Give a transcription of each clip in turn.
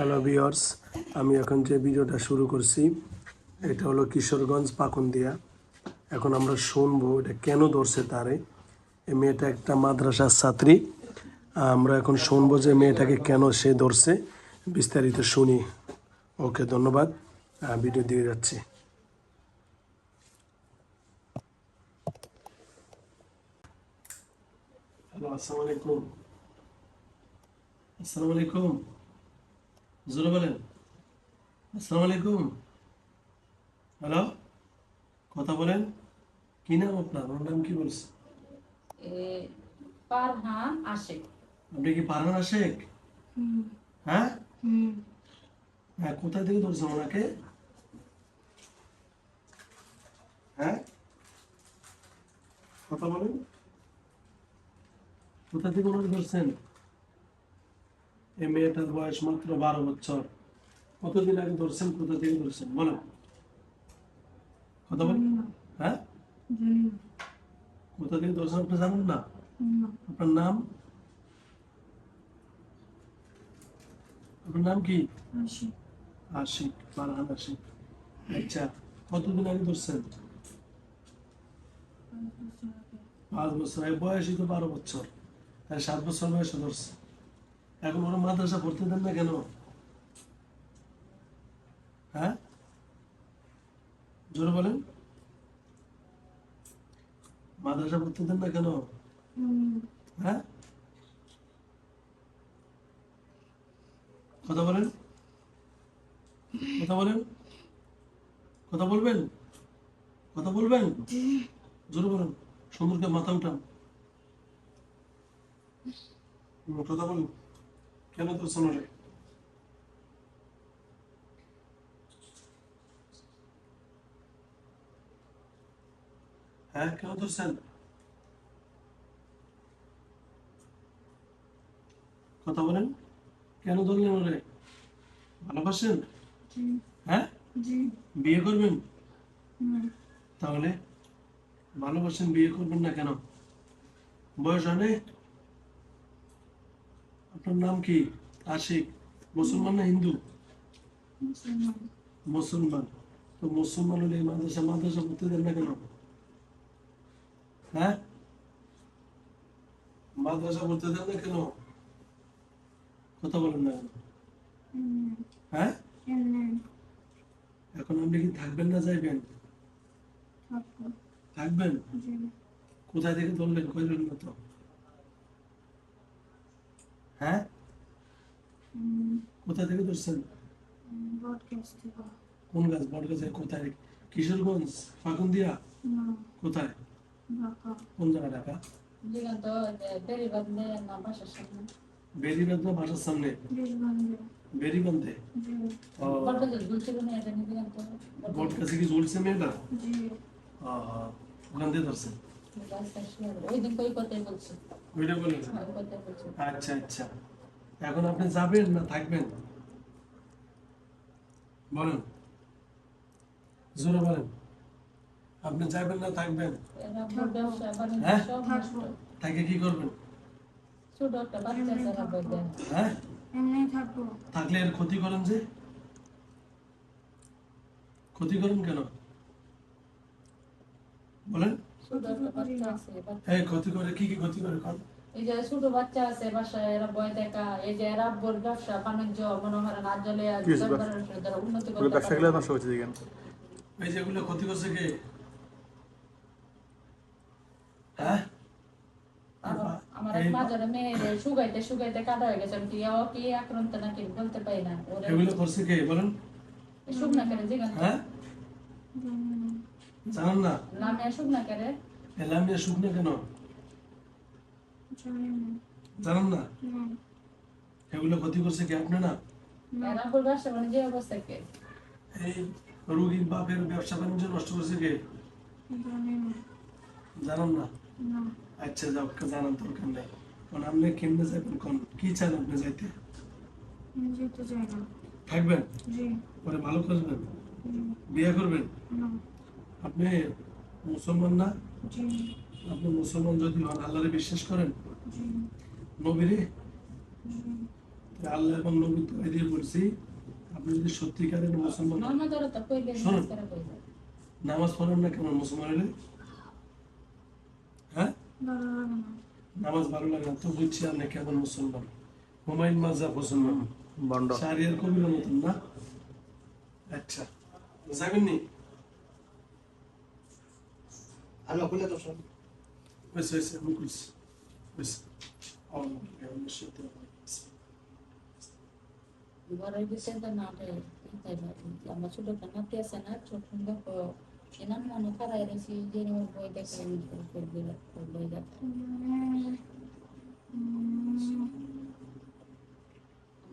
Hello viewers আমি এখন যে ভিডিওটা শুরু করছি, এটা হলো কিশোরগঞ্জ পাকুন্দিয়া। এখন আমরা শুনব এটা কেন ধরছে তারে। এই মেয়েটা একটা মাদ্রাসার ছাত্রী। আমরা এখন শুনব যে মেয়েটাকে কেন সে ধরছে। বিস্তারিত শুনি। ওকে, ধন্যবাদ। ভিডিও দিয়ে যাচ্ছি। আসসালামু আলাইকুম। আসসালামু আলাইকুম। জোরে বলেন আসসালামু আলাইকুম। হ্যালো কথা বলেন। কি নাম আপনার? ওর নাম কি বলছে? পারহান আশেক। আপনি কি পারহান আশেক? হ্যাঁ? হ্যাঁ কোথা থেকে ধরছেন ওনাকে? হ্যাঁ? কথা বলেন। কোথা থেকে ওনাকে ধরছেন? এই মেয়েটার বয়স মাত্র বারো বছর। কতদিন আগে ধরছেন কোথা থেকে ধরছেন? বলো কথা হ্যাঁ? কোথা থেকে ধরছেন আপনি জানেন না? আপনার নাম? আপনার নাম কি? আশিক। ফারহান আশিক। আচ্ছা কতদিন আগে ধরছেন? পাঁচ বছর বয়সই তো বারো বছর। সাত বছর বয়সে ধরছে এখন ওরা মাদ্রাসা পড়তে দেন না কেন? হ্যাঁ? জোরে বলেন। মাদ্রাসা পড়তে দেন না কেন? হ্যাঁ? কথা বলেন। কথা বলেন। কথা বলবেন? কথা বলবেন? জোরে বলেন। সুন্দরকে মাথা উঠান কথা বলেন। কেন তো শোনো হ্যাঁ কেন ধরছেন? কথা বলেন। কেন ধরলেন ওরে? ভালোবাসেন? হ্যাঁ? বিয়ে করবেন? তাহলে ভালোবাসেন বিয়ে করবেন না কেন? বয়স অনেক আপনার নাম কি? আশিক। মুসলমান না হিন্দু? মুসলমান। তো মুসলমান হলে মাদ্রাসা মাদ্রাসা পড়তে দেন না কেন? হ্যাঁ? মাদ্রাসা পড়তে দেন না কেন? কথা বলেন না হ্যাঁ? এখন আপনি কি থাকবেন না যাইবেন? থাকবেন? কোথায় থেকে ধরলেন? কইলেন না তো হ্যাঁ? কোথা থেকে ধরছেন? কোন গাছ? বট গাছে কোথায়? কিশোরগঞ্জ? ফাগুন্দিয়া? কোথায়? কোন জায়গা ঢাকা? বাসার সামনে। বেরিবান্ধা বাসার সামনে? বট গাছে কি ঝুলছে মেয়েটা? ওখান থেকে ধরছেন? ওই দিন কই কথাই বলছি। ওইটা বলেন। ওই কথাই বলছি। আচ্ছা আচ্ছা। এখন আপনি যাবেন না থাকবেন? বলেন। জোরে বলেন। আপনি যাবেন না থাকবেন? হ্যাঁ? তাকে কি করবেন? হ্যাঁ? থাকলে এর ক্ষতি করেন যে? ক্ষতি করেন কেন? বলেন। এই ক্ষতি করে কি কি ক্ষতি করে কোন? এই যে ছোট বাচ্চা আছে বাসায় এরা বয় দেখা এই যে এরা বড় ব্যবসা বাণিজ্য মনোহর না জলে উন্নতি ওগুলো ব্যবসা পারে। নষ্ট হচ্ছে দেখেন। এই যেগুলো ক্ষতি করছে কে? হ্যাঁ? আমার- এক মাঝারে মেয়ে শুকাইতে শুকাইতে কাটা হয়ে গেছে। কি ও কি আক্রান্ত নাকি বলতে পারি না। ওরে এগুলো করছে কে? বলেন। শুকনা করে জিগান হ্যাঁ? জানেন না? নামে শুকনা এলাম নিয়ে কেন? না। জানেন এগুলো ক্ষতি করছে কি আপনি না? রুগীর বাপের ব্যবসা বাণিজ্য নষ্ট করছে কে? জানেন না। আচ্ছা যাও দরকার নেই। কারণ আপনি কেমনে যাবেন কোন? কি চান আপনি যাইতে? চাই থাকবেন? পরে ভালো করবেন? বিয়ে করবেন? না। আপনি মুসলমান না? আপনি মুসলমান যদি হন আল্লাহরে বিশ্বাস করেন? নবীরে? আল্লাহ এবং নবী তো এটাই বলছি আপনি যদি সত্যিকারের মুসলমান নামাজ পড়েন না কেমন মুসলমানের হ্যাঁ? নামাজ ভালো লাগে না তো বুঝছি আপনি কেমন মুসলমান। হুমায়ুন মাজা মুসলমান বন্ড। শাহরিয়ার কবির মতন না? আচ্ছা যাবেন নি আমি খুলে তো শোন হয়েছে হয়েছে আমি করছি হয়েছে ঘরের ভিতরে তো আমার ছোট নাতি আছে না ছোট দেখো এনার মনে খারাই রেছি যে বই দেখে বই দেখে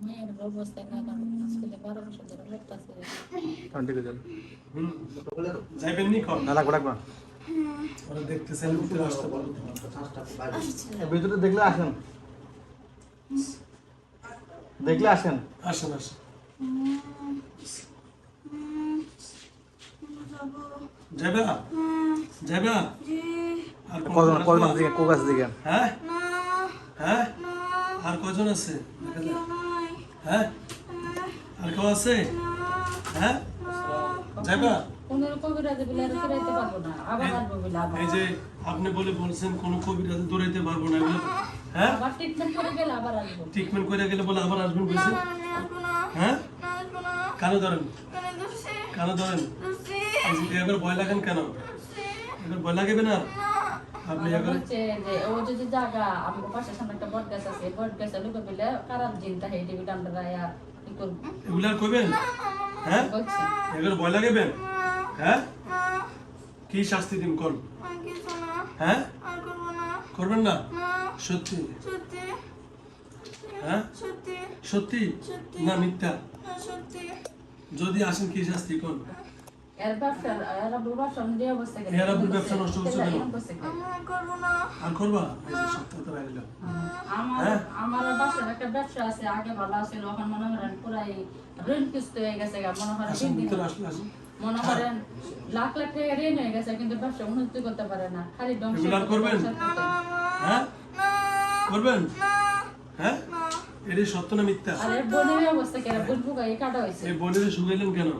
মায়ের অবস্থা না আজকে বারো বছর ধরে লাগতেছে আছে যাইবেন নি কম না লাগবে লাগবে ওরা দেখতেছেন ভিতরে আসতে পারো ভিতরে দেখলে আসেন। দেখলে আসেন। আসেন আসেন। যাবা যাবা জি আর কজন কজন দিকে কোক আছে দিকে হ্যাঁ? হ্যাঁ? আর কজন আছে? হ্যাঁ? আর কেউ আছে? হ্যাঁ? যাবা কোন কবিরাজে বলে আর ফিরাইতে পারব না আবার আসব বলে আবার। এই যে আপনি বলে বলছেন কোন কবিরাজ দৌড়াইতে পারব না এগুলো হ্যাঁ? ট্রিটমেন্ট করে গেলে বলে আবার আসবেন হ্যাঁ? কানে ধরেন। কেন ধরেন। এই যে এবার ভয় লাগেন কেন? এবার ভয় লাগবে না? আপনি আমার এবার বলছে যে ও যদি জায়গা আমার পাশের সামনে একটা বট গাছ আছে বট গাছে লুকে বলে খারাপ জিনটা হেঁটে আমরা এগুলো আর কইবেন? হ্যাঁ? বলছি। এবার ভয় লাগবেন? হ্যাঁ? কি শাস্তি আর হ্যাঁ? না। করবেন না? না। সত্যি? সত্যি। হ্যাঁ? সত্যি। সত্যি। না মিথ্যা? যদি আসেন কি শাস্তি? আমি আর করব আমার? বাসার একটা ব্যবসা আছে আগে ভালো ছিল এখন মনে করেন পুরাই ঋণ কিস্ত হয়ে গেছে মনে মনে করেন লাখ লাখ টাকা ঋণ হয়ে গেছে কিন্তু ব্যবসা উন্নতি করতে পারে না। খালি করবেন? হ্যাঁ? করবেন? হ্যাঁ? এটি সত্য না মিথ্যা? আর বোনের অবস্থা কেন বুঝব কাটা হয়েছে। এই বোনের শুকাইলেন কেন?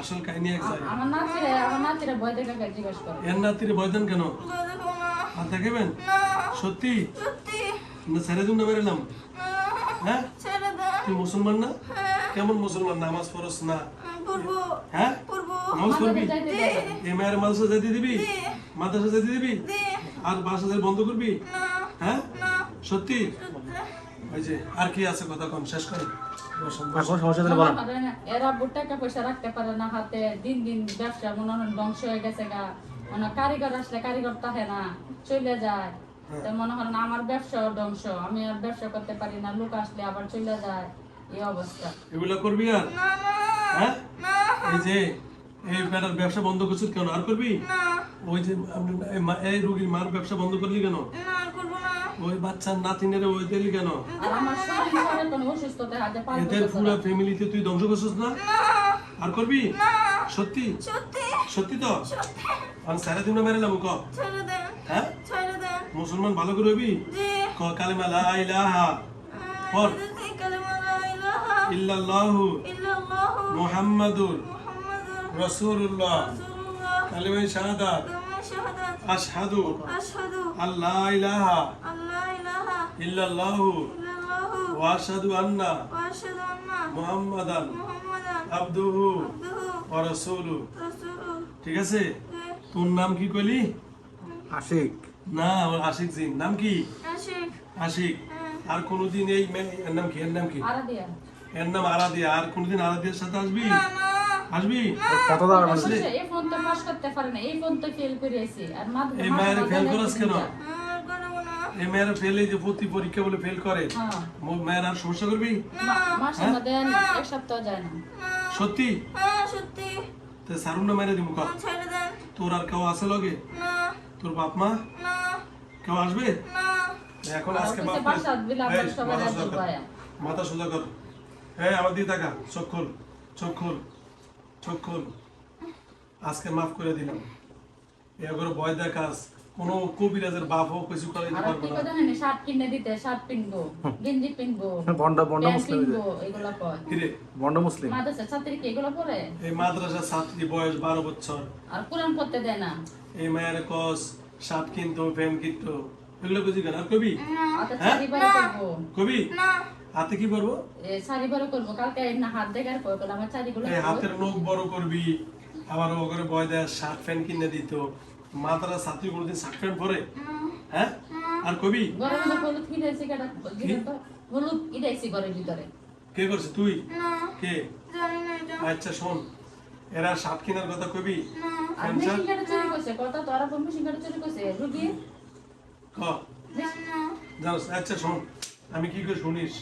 আসল কাহিনী এক জায়গায় আমার নাতিরা আমার নাতিরা ভয় দেখে গেছে জিজ্ঞেস করে। এর নাতিরে ভয় দেন কেন? আর দেখাবেন? সত্যি? সত্যি। না ছেড়ে দিন না মেরেলাম হ্যাঁ? তুই মুসলমান না? কেমন মুসলমান নামাজ পড়স না? হ্যাঁ নামাজ পড়বি। আমাদের যাইতে দেয় না। এই মায়ের মাদ্রাসা যেতে দিবি? মাদ্রাসা যেতে দিবি? আর বাসা যেতে বন্ধ করবি? হ্যাঁ? সত্যি? সত্যি। ওই যে আর কি আছে কথা কম শেষ করেন বসেন, আর বসেন। কোনো সমস্যা দিলে বলেন মনে করেন এরা টাকা পয়সা রাখতে পারে না হাতে। দিন দিন ব্যবসা মনে হয় ধ্বংস হয়ে গেছে গা। মানে কারিগর আসলে কারিগর থাকে না চলে যায়। মনে করেন আমার ব্যবসা ধ্বংস আমি আর ব্যবসা করতে পারি না লোক আসলে আবার চলে যায়। এই অবস্থা। এগুলা করবি আর? না না। হ্যাঁ? এই যে এই বেটার ব্যবসা বন্ধ করছিস কেন? আর করবি? ওই যে এই রুগীর মার ব্যবসা বন্ধ করলি কেন? না আর না। ওই বাচ্চার নাতিনের ওই দিলি কেন? এদের পুরো ফ্যামিলিতে তুই ধ্বংস করছিস না? না। আর করবি? সত্যি? সত্যি। সত্যি তো? সত্যি। আমি সারা দিন মেরেলাম ক? ছেড়ে হ্যাঁ? মুসলমান ভালো করে হবি ক কালেমা লা ইলাহা। পর। ইলাহা ইল্লাল্লাহু ইল্লাল্লাহু মুহাম্মাদুর মুহাম্মাদুর রাসূলুল্লাহ। রাসূলুল্লাহ। শাহাদাত। আশহাদু। আশহাদু। আল্লাহ ইলাহা। আল্লা ইলাহা। ইল্লাল্লাহু। ইল্লাল্লাহু। ওয়া আশহাদু আন্না। ওয়া আশহাদু আন্না। মুহাম্মাদান। মুহাম্মাদান। আবদুহু। আবদুহু। ওয়া রাসূলু। ঠিক আছে? তোর নাম কি কইলি? আশিক। না আমার আশিক জিন। নাম কি? আশিক। আশিক। আর কোনোদিন এই নাম কি? এর নাম কি? এর নাম আরাদিয়া আর কোনোদিন আরাদিয়ার সাথে আসবি? আসবি? কত দাঁড়া এই ফোন তো পাস করতে পারে না এই ফোন তো ফেল করে আছি আর এই মায়ের ফেল করাস কেন? আর করব না এই মেয়েরা ফেল যে প্রতি পরীক্ষা বলে ফেল করে মেয়ের আর সমস্যা করবি? মা- মাসের মধ্যে এক সপ্তাহ যায় না। সত্যি? সত্যি। তো সারুন না মেরে দিব না, তোর আর কেউ আছে লগে? তোর বাপ মা? কেউ আসবে? এখন আজকে বাপ মাথা সোজা কর। কর হ্যাঁ আমার দিয়ে টাকা চোখ খোল চোখ খোল চোখ খোল। আজকে মাফ করে দিলাম। এগুলো ভয় দেখাস কোনো কবিরাজের বাপও কিছু করাইতে আর পারবে না। শার্ট কিনে দিতে? শার্ট পিনবো গেঞ্জি পিনবো বন্ড বন্ড মুসলিম এগুলো কিরে বন্ড মুসলিম। মাদ্রাসা ছাত্রী কি এগুলো পরে এই মাদ্রাসার ছাত্রী বয়স বারো বছর। আর কোরআন পড়তে দেয় না। এই মায়ের কস শার্ট কিনতো প্যান্ট কিনতো এগুলো বুঝি কেন? কবি? হাতে হ্যাঁ? কবি? না। হাতে কি করব? এ শাড়ি বারো করব কালকে না হাত দেখার পর আমার এই হাতের নখ বড় করবি। আবার ওখানে বয় দেয় শার্ট প্যান্ট কিনে দিত। মাতারা ছাত্রী কোনোদিন শার্ট প্যান্ট পরে? হ্যাঁ। আর কবি? হলুদ হলুদ ইটাইছি ঘরের ভিতরে? কে করছে? তুই? কে? আচ্ছা শোন। এরা শার্ট কেনার কথা কবি? আর তোরা আচ্ছা শোন। আমি কি করে শুনিস?